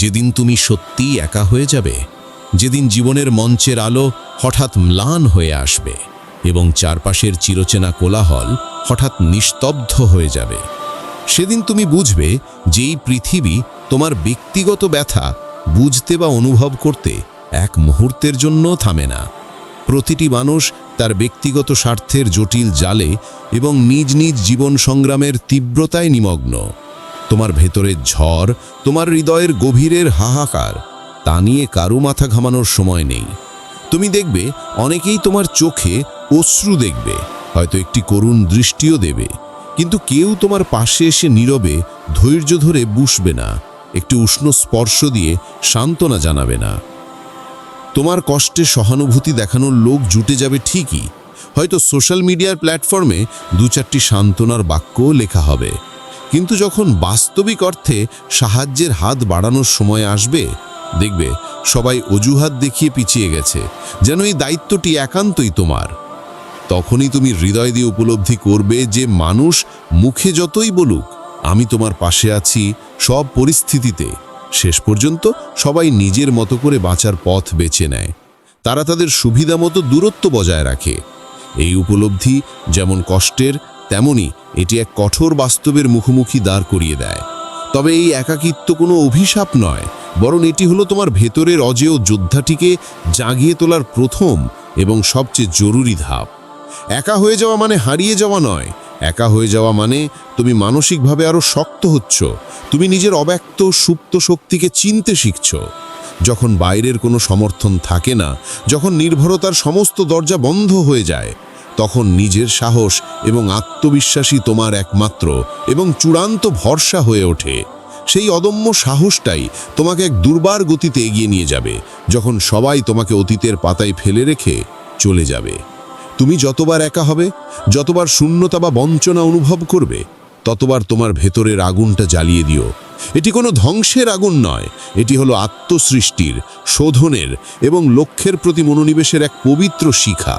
যেদিন তুমি সত্যিই একা হয়ে যাবে, যেদিন জীবনের মঞ্চের আলো হঠাৎ ম্লান হয়ে আসবে এবং চারপাশের চিরচেনা কোলাহল হঠাৎ নিস্তব্ধ হয়ে যাবে। সেদিন তুমি বুঝবে যে এই পৃথিবী তোমার ব্যক্তিগত ব্যথা বুঝতে বা অনুভব করতে এক মুহূর্তের জন্য থামে না। প্রতিটি মানুষ তার ব্যক্তিগত স্বার্থের জটিল জালে এবং নিজ নিজ জীবন সংগ্রামের তীব্রতায় নিমগ্ন। তোমার ভেতরের ঝড়, তোমার হৃদয়ের গভীরের হাহাকার, তা নিয়ে কারও মাথা ঘামানোর সময় নেই। তুমি দেখবে, অনেকেই তোমার চোখে অশ্রু দেখবে, হয়তো একটি করুণ দৃষ্টিও দেবে। কিন্তু কেউ তোমার পাশে এসে নীরবে, ধৈর্য ধরে বুসবে না, একটি উষ্ণ স্পর্শ দিয়ে সান্ত্বনা জানাবে না। তোমার কষ্টে সহানুভূতি দেখানোর লোক জুটে যাবে ঠিকই, হয়তো সোশ্যাল মিডিয়ার প্ল্যাটফর্মে দু চারটি সান্ত্বনার বাক্যও লেখা হবে। কিন্তু যখন বাস্তবিক অর্থে সাহায্যের হাত বাড়ানোর সময় আসবে, দেখবে সবাই অজুহাত দেখিয়ে পিছিয়ে গেছে, যেন এই দায়িত্বটি একান্তই তোমার। তখনই তুমি হৃদয় দিয়ে উপলব্ধি করবে যে মানুষ মুখে যতই বলুক, আমি তোমার পাশে আছি সব পরিস্থিতিতে। শেষ পর্যন্ত সবাই নিজের মতো করে বাঁচার পথ বেছে নেয়। তারা তাদের সুবিধা মতো দূরত্ব বজায় রাখে। এই উপলব্ধি যেমন কষ্টের তেমনি এটি এক কঠোর বাস্তবের মুখোমুখি দাঁড় করিয়ে দেয়। তবে এই একাকিত্ব কোনো অভিশাপ নয়, বরং এটি হলো তোমার ভেতরের অজেয় যোদ্ধাটিকে জাগিয়ে তোলার প্রথম এবং সবচেয়ে জরুরি ধাপ। একা হয়ে যাওয়া মানে হারিয়ে যাওয়া নয়, একা হয়ে যাওয়া মানে তুমি মানসিকভাবে আরও শক্ত হচ্ছ, তুমি নিজের অব্যক্ত, সুপ্ত শক্তিকে চিনতে শিখছ। যখন বাইরের কোনো সমর্থন থাকে না, যখন নির্ভরতার সমস্ত দরজা বন্ধ হয়ে যায় তখন নিজের সাহস এবং আত্মবিশ্বাসী তোমার একমাত্র এবং চূড়ান্ত ভরসা হয়ে ওঠে। সেই অদম্য সাহসটাই তোমাকে এক দুর্বার গতিতে এগিয়ে নিয়ে যাবে, যখন সবাই তোমাকে অতীতের পাতায় ফেলে রেখে চলে যাবে। তুমি যতবার একা হবে, যতবার শূন্যতা বা বঞ্চনা অনুভব করবে, ততবার তোমার ভেতরের আগুনটা জ্বালিয়ে দিও। এটি কোনো ধ্বংসের আগুন নয়, এটি হলো আত্মসৃষ্টির, শোধনের এবং লক্ষ্যের প্রতি মনোনিবেশের এক পবিত্র শিখা।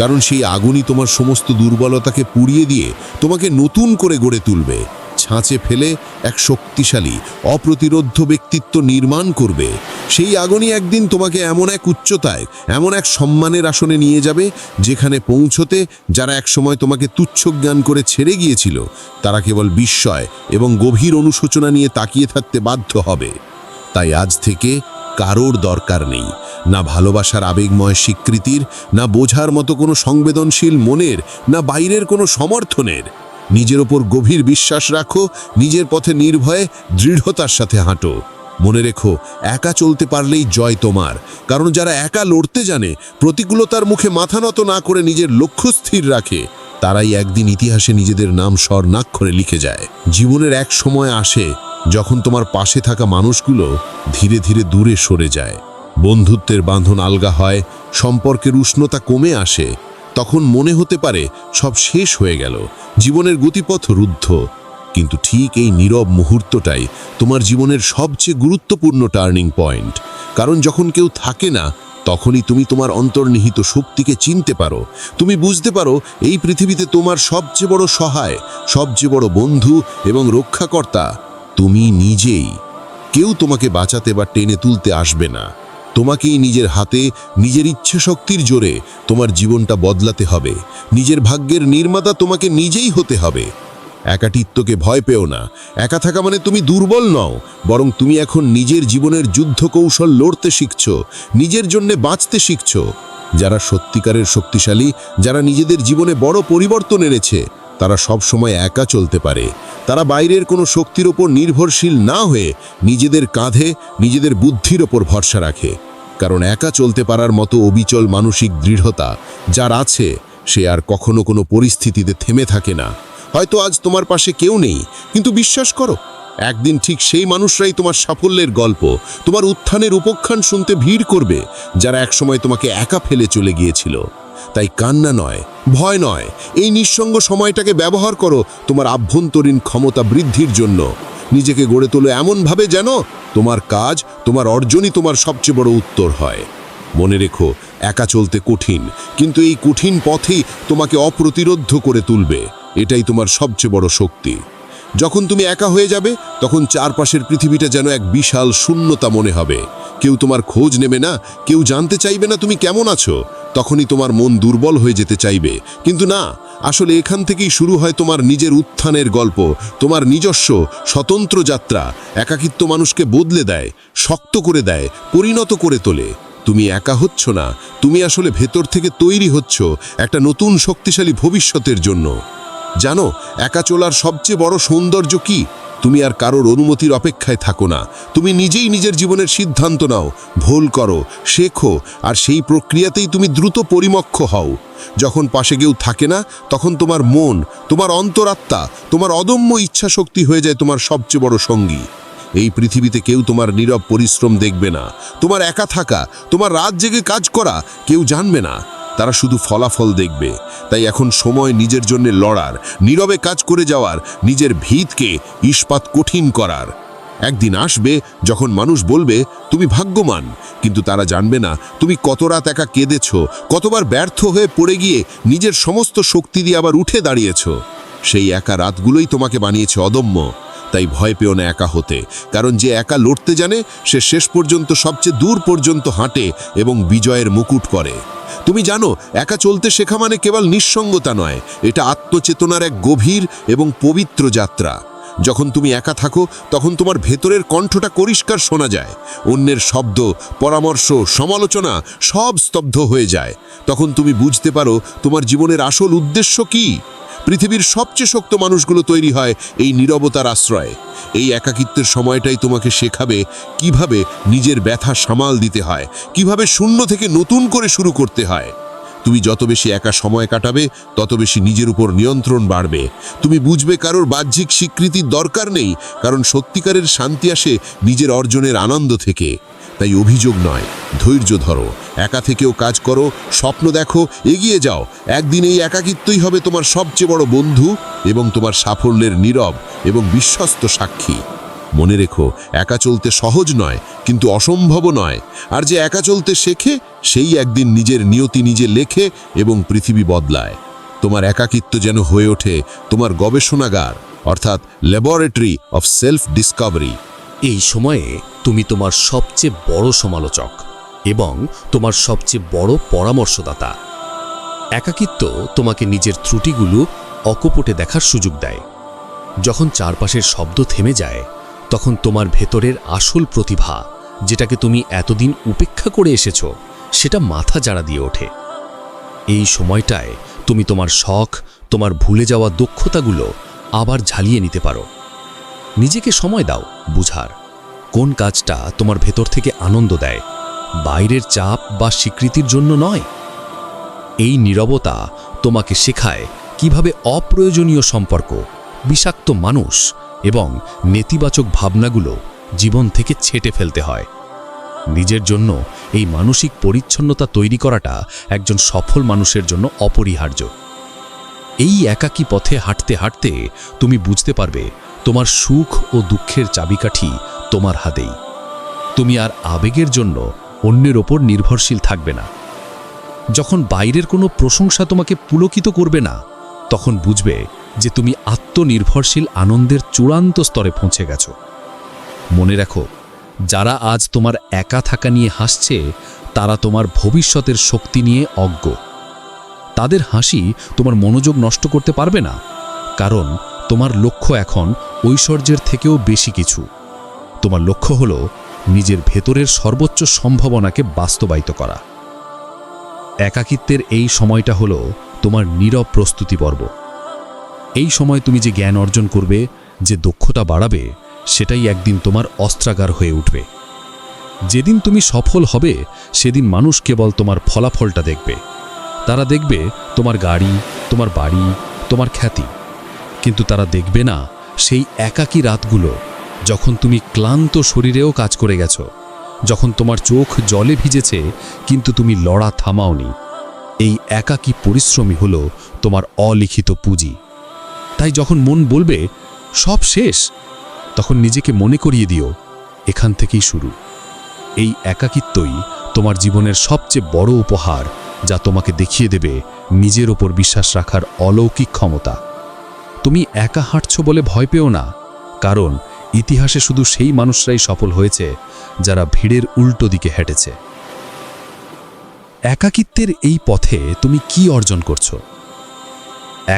কারণ সেই আগুনই তোমার সমস্ত দুর্বলতাকে পুড়িয়ে দিয়ে তোমাকে নতুন করে গড়ে তুলবে। ছাঁচে ফেলে এক শক্তিশালী, অপ্রতিরোধ্য ব্যক্তিত্ব নির্মাণ করবে। সেই আগুনই একদিন তোমাকে এমন এক উচ্চতায়, এমন এক সম্মানের আসনে নিয়ে যাবে, যেখানে পৌঁছতে যারা একসময় তোমাকে তুচ্ছ জ্ঞান করে ছেড়ে গিয়েছিল, তারা কেবল বিস্ময় এবং গভীর অনুশোচনা নিয়ে তাকিয়ে থাকতে বাধ্য হবে। তাই আজ থেকে কারোর দরকার নেই। না ভালোবাসার আবেগময় স্বীকৃতির, না বোঝার মতো কোনো সংবেদনশীল মনের, না বাইরের কোনো সমর্থনের। নিজের ওপর গভীর বিশ্বাস রাখো, নিজের পথে নির্ভয়ে, দৃঢ়তার সাথে হাঁটো। মনে রেখো, একা চলতে পারলেই জয় তোমার। কারণ যারা একা লড়তে জানে, প্রতিকূলতার মুখে মাথা নত না করে নিজের লক্ষ্য স্থির রাখে, তারাই একদিন ইতিহাসে নিজেদের নাম স্বর্ণাক্ষরে লিখে যায়। জীবনের এক সময় আসে, যখন তোমার পাশে থাকা মানুষগুলো ধীরে ধীরে দূরে সরে যায়। বন্ধুত্বের বাঁধন আলগা হয়, সম্পর্কের উষ্ণতা কমে আসে, তখন মনে হতে পারে সব শেষ হয়ে গেল, জীবনের গতিপথ রুদ্ধ। কিন্তু ঠিক এই নীরব মুহূর্তটাই তোমার জীবনের সবচেয়ে গুরুত্বপূর্ণ টার্নিং পয়েন্ট। কারণ যখন কেউ থাকে না, তখনই তুমি তোমার অন্তর্নিহিত শক্তিকে চিনতে পারো। তুমি বুঝতে পারো এই পৃথিবীতে তোমার সবচেয়ে বড় সহায়, সবচেয়ে বড় বন্ধু এবং রক্ষাকর্তা তুমি নিজেই। কেউ তোমাকে বাঁচাতে বা টেনে তুলতে আসবে না। তোমাকেই নিজের হাতে, নিজের ইচ্ছে শক্তির জোরে তোমার জীবনটা বদলাতে হবে। নিজের ভাগ্যের নির্মাতা তোমাকে নিজেই হতে হবে। একাটিত্বকে ভয় পেও না। একা থাকা মানে তুমি দুর্বল নও, বরং তুমি এখন নিজের জীবনের যুদ্ধ কৌশল লড়তে শিখছ, নিজের জন্যে বাঁচতে শিখছ। যারা সত্যিকারের শক্তিশালী, যারা নিজেদের জীবনে বড় পরিবর্তন এনেছে তারা সব সময় একা চলতে পারে। তারা বাইরের কোনো শক্তির ওপর নির্ভরশীল না হয়ে নিজেদের কাঁধে, নিজেদের বুদ্ধির ওপর ভরসা রাখে। কারণ একা চলতে পারার মতো অবিচল মানসিক দৃঢ়তা যার আছে, সে আর কখনো কোনো পরিস্থিতিতে থেমে থাকে না। হয়তো আজ তোমার পাশে কেউ নেই, কিন্তু বিশ্বাস করো, একদিন ঠিক সেই মানুষরাই তোমার সাফল্যের গল্প, তোমার উত্থানের উপখ্যান শুনতে ভিড় করবে, যারা একসময় তোমাকে একা ফেলে চলে গিয়েছিল। তাই কান্না নয়, ভয় নয়। এই নিঃসঙ্গ সময়টাকে ব্যবহার করো তোমার আভ্যন্তরীণ ক্ষমতা বৃদ্ধির জন্য। নিজেকে গড়ে তোলো এমনভাবে যেন তোমার কাজ, তোমার অর্জনই তোমার সবচেয়ে বড় উত্তর হয়। মনে রেখো, একা চলতে কঠিন, কিন্তু এই কঠিন পথেই তোমাকে অপ্রতিরোধ্য করে তুলবে। এটাই তোমার সবচেয়ে বড় শক্তি। যখন তুমি একা হয়ে যাবে, তখন চারপাশের পৃথিবীটা যেন এক বিশাল শূন্যতা মনে হবে। কেউ তোমার খোঁজ নেবে না, কেউ জানতে চাইবে না তুমি কেমন আছো। তখনই তোমার মন দুর্বল হয়ে যেতে চাইবে। কিন্তু না, আসলে এখান থেকেই শুরু হয় তোমার নিজের উত্থানের গল্প, তোমার নিজস্ব, স্বতন্ত্র যাত্রা, একাকিত্ব মানুষকে বদলে দেয়, শক্ত করে দেয়, পরিণত করে তোলে। তুমি একা হচ্ছ না, তুমি আসলে ভেতর থেকে তৈরি হচ্ছ একটা নতুন শক্তিশালী ভবিষ্যতের জন্য। জানো, একা চলার সবচেয়ে বড় সৌন্দর্য কি? তুমি আর কারোর অনুমতির অপেক্ষায় থাকো না। তুমি নিজেই নিজের জীবনের সিদ্ধান্ত নাও, ভুল করো, শেখো, আর সেই প্রক্রিয়াতেই তুমি দ্রুত পরিমক্ষ হও। যখন পাশে কেউ থাকে না, তখন তোমার মন, তোমার অন্তরাত্মা, তোমার অদম্য ইচ্ছা শক্তি হয়ে যায় তোমার সবচেয়ে বড় সঙ্গী। এই পৃথিবীতে কেউ তোমার নীরব পরিশ্রম দেখবে না। তোমার একা থাকা, তোমার রাত জেগে কাজ করা, কেউ জানবে না। তারা শুধু ফলাফল দেখবে। তাই এখন সময় নিজের জন্য লড়ার, নীরবে কাজ করে যাওয়ার, নিজের ভিতকে ইস্পাত কঠিন করার। একদিন আসবে যখন মানুষ বলবে, তুমি ভাগ্যবান। কিন্তু তারা জানবে না, তুমি কত রাত একা কেঁদেছ, কতবার ব্যর্থ হয়ে পড়ে গিয়ে নিজের সমস্ত শক্তি দিয়ে আবার উঠে দাঁড়িয়েছ। সেই একা রাতগুলোই তোমাকে বানিয়েছে অদম্য। তাই ভয় পেও না একা হতে। কারণ যে একা লড়তে জানে, সে শেষ পর্যন্ত সবচেয়ে দূর পর্যন্ত হাঁটে এবং বিজয়ের মুকুট করে তুমি জানো, একা চলতে শেখা মানে কেবল নিঃসঙ্গতা নয়, এটা আত্মচেতনার এক গভীর এবং পবিত্র যাত্রা। যখন তুমি একা থাকো, তখন তোমার ভেতরের কণ্ঠটা পরিষ্কার শোনা যায়, অন্যের শব্দ, পরামর্শ, সমালোচনা সব স্তব্ধ হয়ে যায়। তখন তুমি বুঝতে পারো, তোমার জীবনের আসল উদ্দেশ্য কী। পৃথিবীর সবচেয়ে শক্ত মানুষগুলো তৈরি হয় এই নিরবতার আশ্রয়ে। এই একাকিত্বের সময়টাই তোমাকে শেখাবে কীভাবে নিজের ব্যথা সামাল দিতে হয়, কীভাবে শূন্য থেকে নতুন করে শুরু করতে হয়। তুমি যত বেশি একা সময় কাটাবে, তত বেশি নিজের উপর নিয়ন্ত্রণ বাড়বে। তুমি বুঝবে কারোর বাহ্যিক স্বীকৃতির দরকার নেই, কারণ সত্যিকারের শান্তি আসে নিজের অর্জনের আনন্দ থেকে। তাই অভিযোগ নয়, ধৈর্য ধরো, একা থেকেও কাজ করো, স্বপ্ন দেখো, এগিয়ে যাও। একদিন এই একাকিত্বই হবে তোমার সবচেয়ে বড় বন্ধু এবং তোমার সাফল্যের নীরব এবং বিশ্বস্ত সাক্ষী। মনে রেখো, একা চলতে সহজ নয়, কিন্তু অসম্ভবও নয়। আর যে একা চলতে শেখে, সেই একদিন নিজের নিয়তি নিজে লেখে এবং পৃথিবী বদলায়। তোমার একাকিত্ব যেন হয়ে ওঠে, তোমার গবেষণাগার, অর্থাৎ ল্যাবরেটরি অফ সেলফ ডিসকভারি এই সময়ে তুমি তোমার সবচেয়ে বড় সমালোচক এবং তোমার সবচেয়ে বড় পরামর্শদাতা। একাকিত্ব তোমাকে নিজের ত্রুটিগুলো অকপটে দেখার সুযোগ দেয়। যখন চারপাশের শব্দ থেমে যায় তখন তোমার ভেতরের আসল প্রতিভা, যেটাকে তুমি এতদিন উপেক্ষা করে এসেছ, সেটা মাথা জাড়া দিয়ে ওঠে। এই সময়টায় তুমি তোমার শখ, তোমার ভুলে যাওয়া দক্ষতাগুলো আবার ঝালিয়ে নিতে পারো। নিজেকে সময় দাও, বুঝার। কোন কাজটা তোমার ভেতর থেকে আনন্দ দেয়, বাইরের চাপ বা স্বীকৃতির জন্য নয়? এই নীরবতা তোমাকে শেখায় কীভাবে অপ্রয়োজনীয় সম্পর্ক, বিষাক্ত মানুষ এবং নেতিবাচক ভাবনাগুলো জীবন থেকে ছেটে ফেলতে হয়। নিজের জন্য এই মানসিক পরিচ্ছন্নতা তৈরি করাটা একজন সফল মানুষের জন্য অপরিহার্য। এই একাকী পথে হাঁটতে হাঁটতে তুমি বুঝতে পারবে তোমার সুখ ও দুঃখের চাবিকাঠি তোমার হাতেই। তুমি আর আবেগের জন্য অন্যের ওপর নির্ভরশীল থাকবে না। যখন বাইরের কোনো প্রশংসা তোমাকে পুলকিত করবে না, তখন বুঝবে যে তুমি আত্মনির্ভরশীল আনন্দের চূড়ান্ত স্তরে পৌঁছে গেছ। মনে রাখো, যারা আজ তোমার একা থাকা নিয়ে হাসছে, তারা তোমার ভবিষ্যতের শক্তি নিয়ে অজ্ঞ। তাদের হাসি তোমার মনোযোগ নষ্ট করতে পারবে না, কারণ তোমার লক্ষ্য এখন ঐশ্বর্যের থেকেও বেশি কিছু। তোমার লক্ষ্য হল নিজের ভেতরের সর্বোচ্চ সম্ভাবনাকে বাস্তবায়িত করা। একাকিত্বের এই সময়টা হলো তোমার নীরব প্রস্তুতি পর্ব। এই সময় তুমি যে জ্ঞান অর্জন করবে, যে দক্ষতা বাড়াবে, সেটাই একদিন তোমার অস্ত্রাগার হয়ে উঠবে। যেদিন তুমি সফল হবে, সেদিন মানুষ কেবল তোমার ফলাফলটা দেখবে। তারা দেখবে তোমার গাড়ি, তোমার বাড়ি, তোমার খ্যাতি। কিন্তু তারা দেখবে না সেই একাকী রাতগুলো, যখন তুমি ক্লান্ত শরীরেও কাজ করে গেছো, যখন তোমার চোখ জলে ভিজেছে, কিন্তু তুমি লড়া থামাওনি। এই একাকী পরিশ্রমী হলো তোমার অলিখিত পুঁজি। তাই যখন মন বলবে, সব শেষ, তখন নিজেকে মনে করিয়ে দিও, এখান থেকেই শুরু। এই একাকিত্বই তোমার জীবনের সবচেয়ে বড় উপহার, যা তোমাকে দেখিয়ে দেবে নিজের ওপর বিশ্বাস রাখার অলৌকিক ক্ষমতা। তুমি একা হাঁটছ বলে ভয় পেও না, কারণ ইতিহাসে শুধু সেই মানুষরাই সফল হয়েছে, যারা ভিড়ের উল্টো দিকে হেঁটেছে। একাকিত্বের এই পথে তুমি কি অর্জন করছ?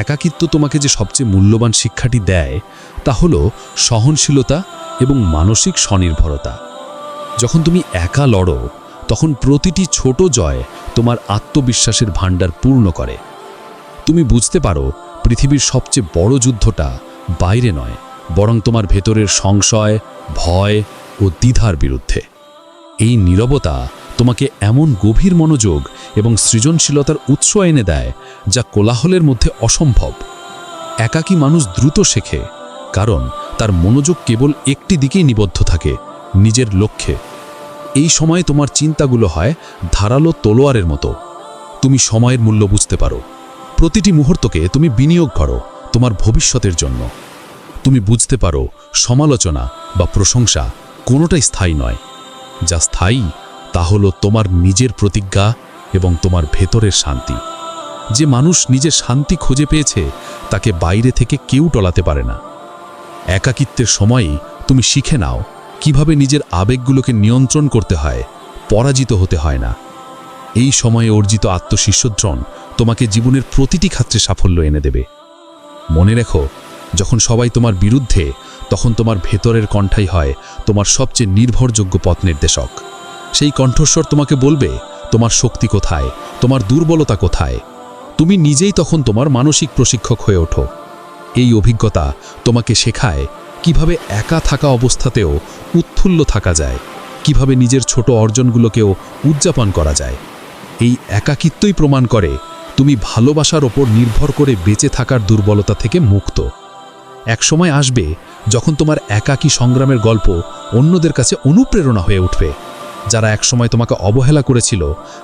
একাকিত্ব তোমাকে যে সবচেয়ে মূল্যবান শিক্ষাটি দেয়, তা হল সহনশীলতা এবং মানসিক স্বনির্ভরতা। যখন তুমি একা লড়ো, তখন প্রতিটি ছোট জয় তোমার আত্মবিশ্বাসের ভাণ্ডার পূর্ণ করে। তুমি বুঝতে পারো, পৃথিবীর সবচেয়ে বড় যুদ্ধটা বাইরে নয়, বরং তোমার ভেতরের সংশয়, ভয় ও দ্বিধার বিরুদ্ধে। এই নীরবতা তোমাকে এমন গভীর মনোযোগ এবং সৃজনশীলতার উৎস এনে দেয় যা কোলাহলের মধ্যে অসম্ভব। একাকী মানুষ দ্রুত শেখে, কারণ তার মনোযোগ কেবল একটি দিকেই নিবদ্ধ থাকে, নিজের লক্ষ্যে। এই সময়ে তোমার চিন্তাগুলো হয় ধারালো তলোয়ারের মতো। তুমি সময়ের মূল্য বুঝতে পারো। প্রতিটি মুহূর্তকে তুমি বিনিয়োগ করো তোমার ভবিষ্যতের জন্য। তুমি বুঝতে পারো সমালোচনা বা প্রশংসা কোনোটাই স্থায়ী নয়। যা স্থায়ী তা হলো তোমার নিজের প্রতিজ্ঞা এবং তোমার ভেতরের শান্তি। যে মানুষ নিজের শান্তি খুঁজে পেয়েছে, তাকে বাইরে থেকে কেউ টলাতে পারে না। একাকিত্বের সময়ই তুমি শিখে নাও কীভাবে নিজের আবেগগুলোকে নিয়ন্ত্রণ করতে হয়, পরাজিত হতে হয় না। এই সময়ে অর্জিত আত্মশিষ্যদ্রণ তোমাকে জীবনের প্রতিটি ক্ষেত্রে সাফল্য এনে দেবে। মনে রেখো, যখন সবাই তোমার বিরুদ্ধে, তখন তোমার ভেতরের কণ্ঠাই হয় তোমার সবচেয়ে নির্ভরযোগ্য পথ নির্দেশক। সেই কণ্ঠস্বর তোমাকে বলবে, তোমার শক্তি কোথায়? তোমার দুর্বলতা কোথায়? তুমি নিজেই তখন তোমার মানসিক প্রশিক্ষক হয়ে ওঠো। এই অভিজ্ঞতা তোমাকে শেখায় কীভাবে একা থাকা অবস্থাতেও উৎফুল্ল থাকা যায়, কীভাবে নিজের ছোট অর্জনগুলোকেও উদযাপন করা যায়। এই একাকিত্বই প্রমাণ করে তুমি ভালোবাসার ওপর নির্ভর করে বেঁচে থাকার দুর্বলতা থেকে মুক্ত। একসময় আসবে যখন তোমার একাকী সংগ্রামের গল্প অন্যদের কাছে অনুপ্রেরণা হয়ে উঠবে। যারা একসময় তোমাকে অবহেলা করেছিল,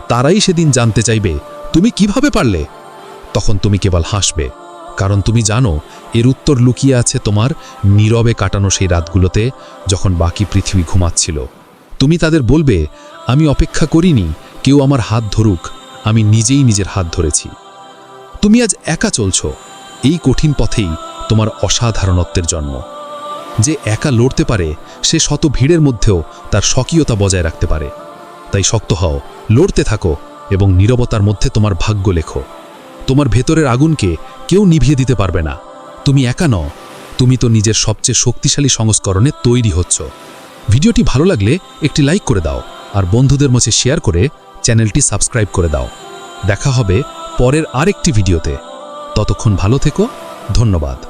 তারাই সেদিন জানতে চাইবে, তুমি কীভাবে পারলে? তখন তুমি কেবল হাসবে, কারণ তুমি জানো, এর উত্তর লুকিয়ে আছে তোমার নীরবে কাটানো সেই রাতগুলোতে যখন বাকি পৃথিবী ঘুমাচ্ছিল। তুমি তাদের বলবে, আমি অপেক্ষা করিনি, কেউ আমার হাত ধরুক, আমি নিজেই নিজের হাত ধরেছি। তুমি আজ একা চলছ, এই কঠিন পথেই তোমার অসাধারণত্বের জন্ম। যে একা লড়তে পারে, সে শত ভিড়ের মধ্যেও তার স্বকীয়তা বজায় রাখতে পারে। তাই শক্ত হও, লড়তে থাকো এবং নীরবতার মধ্যে তোমার ভাগ্য লেখো। তোমার ভেতরের আগুনকে কেউ নিভিয়ে দিতে পারবে না। তুমি একা নও, তুমি তো নিজের সবচেয়ে শক্তিশালী সংস্করণে তৈরি হচ্ছ। ভিডিওটি ভালো লাগলে একটি লাইক করে দাও আর বন্ধুদের মধ্যে শেয়ার করে চ্যানেলটি সাবস্ক্রাইব করে দাও। দেখা হবে পরের আরেকটি ভিডিওতে। ততক্ষণ ভালো থেকো, ধন্যবাদ।